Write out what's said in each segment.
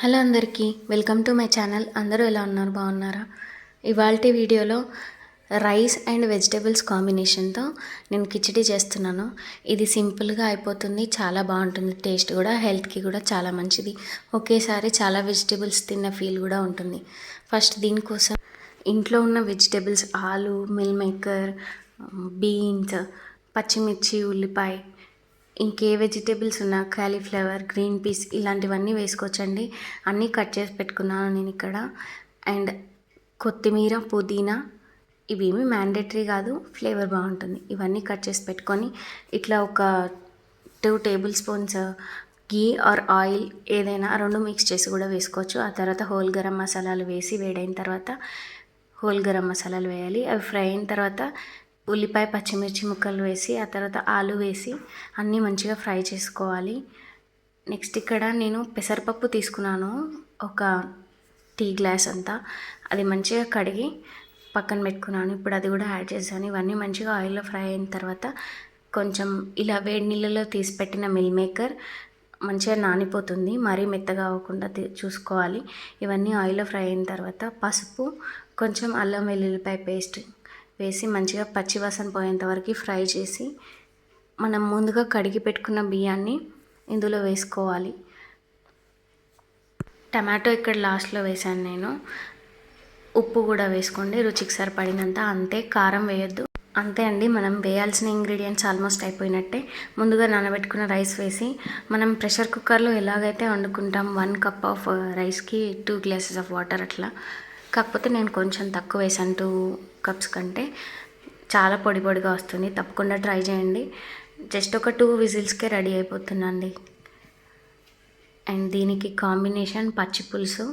Hello అందరికీ welcome to my channel. అందరూ ఎలా ఉన్నారు? బాగున్నారా? ఇవాళ వీడియోలో రైస్ అండ్ వెజిటేబుల్స్ కాంబినేషన్తో నేను కిచిడి చేస్తున్నాను. ఇది సింపుల్గా అయిపోతుంది చాలా బాగుంటుంది టేస్ట్ కూడా హెల్త్కి కూడా చాలా మంచిది. ఒకేసారి చాలా వెజిటేబుల్స్ తిన్న ఫీల్ కూడా ఉంటుంది. ఫస్ట్ దీనికోసం ఇంట్లో ఉన్న వెజిటేబుల్స్ ఆలు మిల్ మేకర్ బీన్స్ పచ్చిమిర్చి ఉల్లిపాయ ఇంకే వెజిటేబుల్స్ ఉన్నా క్యాలీఫ్లవర్ గ్రీన్ పీస్ ఇలాంటివన్నీ వేసుకోవచ్చండి. అన్నీ కట్ చేసి పెట్టుకున్నాను నేను ఇక్కడ. అండ్ కొత్తిమీర పుదీనా ఇవేమి మ్యాండేటరీ కాదు ఫ్లేవర్ బాగుంటుంది. ఇవన్నీ కట్ చేసి పెట్టుకొని ఇట్లా ఒక two tablespoons ghee or oil ఏదైనా రెండు మిక్స్ చేసి కూడా వేసుకోవచ్చు. ఆ తర్వాత హోల్ గరం మసాలాలు వేసి వేడైన తర్వాత హోల్ గరం మసాలాలు వేయాలి. అవి ఫ్రై అయిన తర్వాత ఉల్లిపాయ పచ్చిమిర్చి ముక్కలు వేసి ఆ తర్వాత ఆలు వేసి అన్నీ మంచిగా ఫ్రై చేసుకోవాలి. నెక్స్ట్ ఇక్కడ నేను పెసరపప్పు తీసుకున్నాను ఒక టీ గ్లాస్ అంతా. అది మంచిగా కడిగి పక్కన పెట్టుకున్నాను. ఇప్పుడు అది కూడా యాడ్ చేశాను. ఇవన్నీ మంచిగా ఆయిల్లో ఫ్రై అయిన తర్వాత కొంచెం ఇలా వేడి నీళ్ళలో తీసి పెట్టిన మిల్ మేకర్ మంచిగా నానిపోతుంది. మరీ మెత్తగా అవ్వకుండా చూసుకోవాలి. ఇవన్నీ ఆయిల్లో ఫ్రై అయిన తర్వాత పసుపు కొంచెం అల్లం వెల్లుల్లిపాయ పేస్ట్ వేసి మంచిగా పచ్చివాసన పోయేంత వరకు ఫ్రై చేసి మనం ముందుగా కడిగి పెట్టుకున్న బియ్యాన్ని ఇందులో వేసుకోవాలి. టమాటో ఇక్కడ లాస్ట్లో వేసాను నేను. ఉప్పు కూడా వేసుకోండి రుచికి సరిపడినంత. అంతే కారం వేయొద్దు. అంతే అండి మనం వేయాల్సిన ఇంగ్రీడియంట్స్ ఆల్మోస్ట్ అయిపోయినట్టే. ముందుగా నానబెట్టుకున్న రైస్ వేసి మనం ప్రెషర్ కుక్కర్లో ఎలాగైతే వండుకుంటాం వన్ కప్ ఆఫ్ రైస్కి టూ గ్లాసెస్ ఆఫ్ వాటర్ అట్లా కాకపోతే నేను కొంచెం తక్కువ వేసాను టూ కప్స్ కంటే చాలా పొడి పొడిగా వస్తుంది. తప్పకుండా ట్రై చేయండి. జస్ట్ ఒక టూ విజిల్స్కే రెడీ అయిపోతుందండి. అండ్ దీనికి కాంబినేషన్ పచ్చి పులుసు.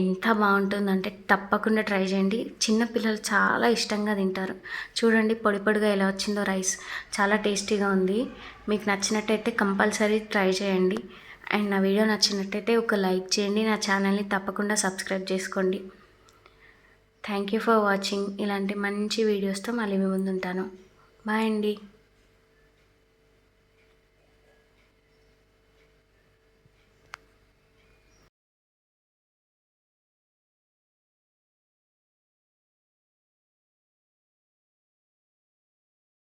ఎంత బాగుంటుందంటే తప్పకుండా ట్రై చేయండి. చిన్నపిల్లలు చాలా ఇష్టంగా తింటారు. చూడండి పొడి పొడిగా ఎలా వచ్చిందో రైస్. చాలా టేస్టీగా ఉంది. మీకు నచ్చినట్టయితే కంపల్సరీ ట్రై చేయండి. అండ్ నా వీడియో నచ్చినట్టయితే ఒక లైక్ చేయండి. నా ఛానల్ని తప్పకుండా సబ్స్క్రైబ్ చేసుకోండి. థ్యాంక్ యూ ఫర్ వాచింగ్ ఇలాంటి మంచి వీడియోస్తో మళ్ళీ మీ ముందుంటాను. బాయ్ అండి.